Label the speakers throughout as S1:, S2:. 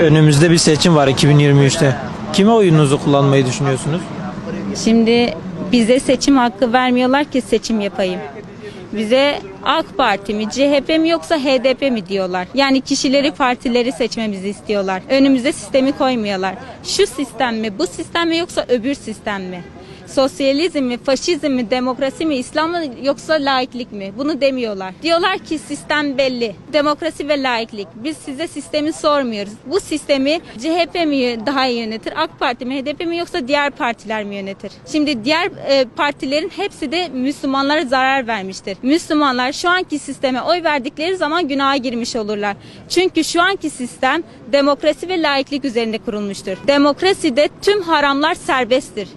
S1: Önümüzde bir seçim var 2023'te. Kime oyununuzu kullanmayı düşünüyorsunuz?
S2: Şimdi bize seçim hakkı vermiyorlar ki seçim yapayım. Bize AK Parti mi, CHP mi yoksa HDP mi diyorlar. Yani kişileri, partileri seçmemizi istiyorlar. Önümüze sistemi koymuyorlar. Şu sistem mi, bu sistem mi yoksa öbür sistem mi? Sosyalizm mi, faşizm mi, demokrasi mi, İslam mı yoksa laiklik mi? Bunu demiyorlar. Diyorlar ki sistem belli. Demokrasi ve laiklik. Biz size sistemi sormuyoruz. Bu sistemi CHP mi daha iyi yönetir, AK Parti mi, HDP mi yoksa diğer partiler mi yönetir? Şimdi diğer e, partilerin hepsi de Müslümanlara zarar vermiştir. Müslümanlar şu anki sisteme oy verdikleri zaman günaha girmiş olurlar. Çünkü şu anki sistem demokrasi ve laiklik üzerinde kurulmuştur. Demokraside tüm haramlar serbesttir.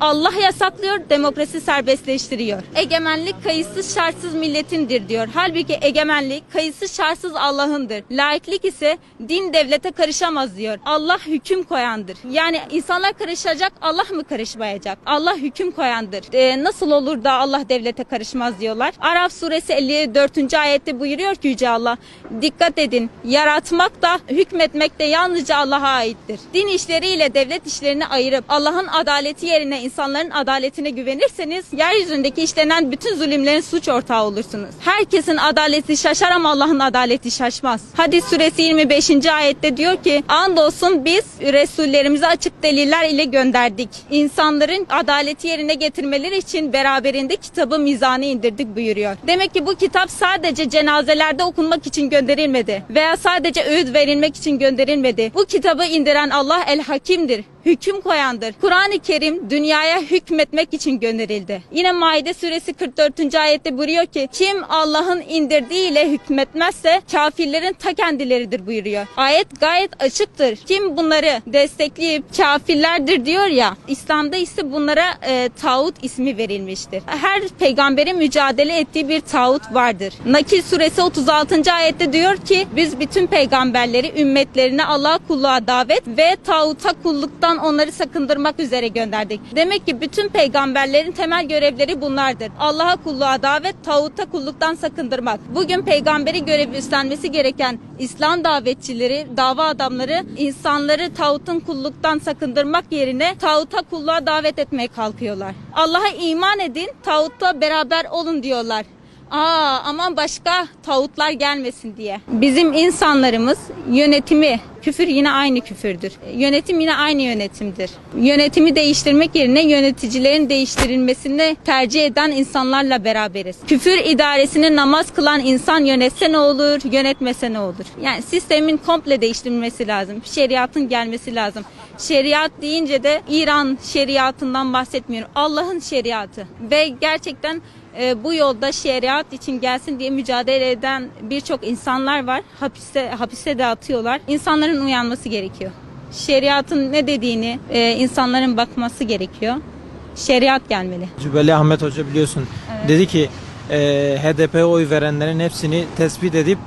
S2: Allah yasaklıyor, demokrasi serbestleştiriyor. Egemenlik kayıtsız şartsız milletindir diyor. Halbuki egemenlik kayıtsız şartsız Allah'ındır. Laiklik ise din devlete karışamaz diyor. Allah hüküm koyandır. Yani insanlar karışacak, Allah mı karışmayacak? Allah hüküm koyandır. Ee, nasıl olur da Allah devlete karışmaz diyorlar. Araf suresi 54. ayette buyuruyor ki Yüce Allah. Dikkat edin, yaratmak da hükmetmek de yalnızca Allah'a aittir. Din işleriyle devlet işlerini ayırıp Allah'ın adaleti yerine insanların adaletine güvenirseniz yeryüzündeki işlenen bütün zulümlerin suç ortağı olursunuz. Herkesin adaleti şaşar ama Allah'ın adaleti şaşmaz. Hadis suresi 25. ayette diyor ki andolsun biz Resullerimizi açık deliller ile gönderdik. İnsanların adaleti yerine getirmeleri için beraberinde kitabı mizanı indirdik buyuruyor. Demek ki bu kitap sadece cenazelerde okunmak için gönderilmedi veya sadece öğüt verilmek için gönderilmedi. Bu kitabı indiren Allah el hakimdir hüküm koyandır. Kur'an-ı Kerim dünyaya hükmetmek için gönderildi. Yine Maide suresi 44. ayette buyuruyor ki kim Allah'ın indirdiğiyle hükmetmezse kafirlerin ta kendileridir buyuruyor. Ayet gayet açıktır. Kim bunları destekleyip kafirlerdir diyor ya İslam'da ise bunlara e, tağut ismi verilmiştir. Her peygamberin mücadele ettiği bir tağut vardır. Nakil suresi 36. ayette diyor ki biz bütün peygamberleri ümmetlerine Allah'a kulluğa davet ve tağuta kulluktan onları sakındırmak üzere gönderdik. Demek ki bütün peygamberlerin temel görevleri bunlardır. Allah'a kulluğa davet, tağuta kulluktan sakındırmak. Bugün peygamberi görevi üstlenmesi gereken İslam davetçileri, dava adamları insanları tağutun kulluktan sakındırmak yerine tağuta kulluğa davet etmeye kalkıyorlar. Allah'a iman edin, tağutta beraber olun diyorlar. Aa aman başka tağutlar gelmesin diye. Bizim insanlarımız yönetimi küfür yine aynı küfürdür. Yönetim yine aynı yönetimdir. Yönetimi değiştirmek yerine yöneticilerin değiştirilmesini tercih eden insanlarla beraberiz. Küfür idaresini namaz kılan insan yönetse ne olur, yönetmese ne olur? Yani sistemin komple değiştirilmesi lazım. Şeriatın gelmesi lazım. Şeriat deyince de İran şeriatından bahsetmiyorum. Allah'ın şeriatı ve gerçekten e, bu yolda şeriat için gelsin diye mücadele eden birçok insanlar var. Hapiste hapiste de atıyorlar. İnsanların uyanması gerekiyor. Şeriatın ne dediğini e, insanların bakması gerekiyor. Şeriat gelmeli.
S1: Cübbeli Ahmet Hoca biliyorsun dedi ki e, HDP'ye oy verenlerin hepsini tespit edip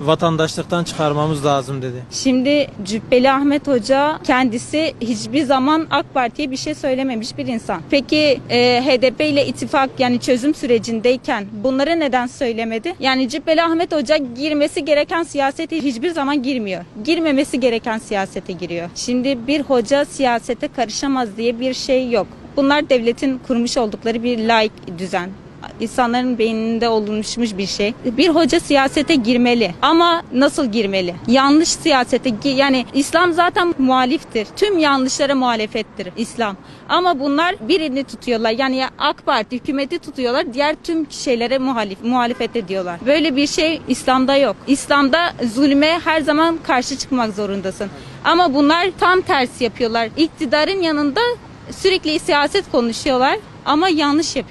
S1: vatandaşlıktan çıkarmamız lazım dedi.
S2: Şimdi Cübbeli Ahmet Hoca kendisi hiçbir zaman AK Parti'ye bir şey söylememiş bir insan. Peki e, HDP ile ittifak yani çözüm sürecindeyken bunları neden söylemedi? Yani Cübbeli Ahmet Hoca girmesi gereken siyasete hiçbir zaman girmiyor. Girmemesi gereken siyasete giriyor. Şimdi bir hoca siyasete karışamaz diye bir şey yok. Bunlar devletin kurmuş oldukları bir laik düzen insanların beyninde oluşmuş bir şey. Bir hoca siyasete girmeli ama nasıl girmeli? Yanlış siyasete yani İslam zaten muhaliftir. Tüm yanlışlara muhalefettir İslam. Ama bunlar birini tutuyorlar. Yani ya AK Parti hükümeti tutuyorlar. Diğer tüm şeylere muhalif muhalefet ediyorlar. Böyle bir şey İslam'da yok. İslam'da zulme her zaman karşı çıkmak zorundasın. Ama bunlar tam tersi yapıyorlar. İktidarın yanında sürekli siyaset konuşuyorlar ama yanlış yapıyor.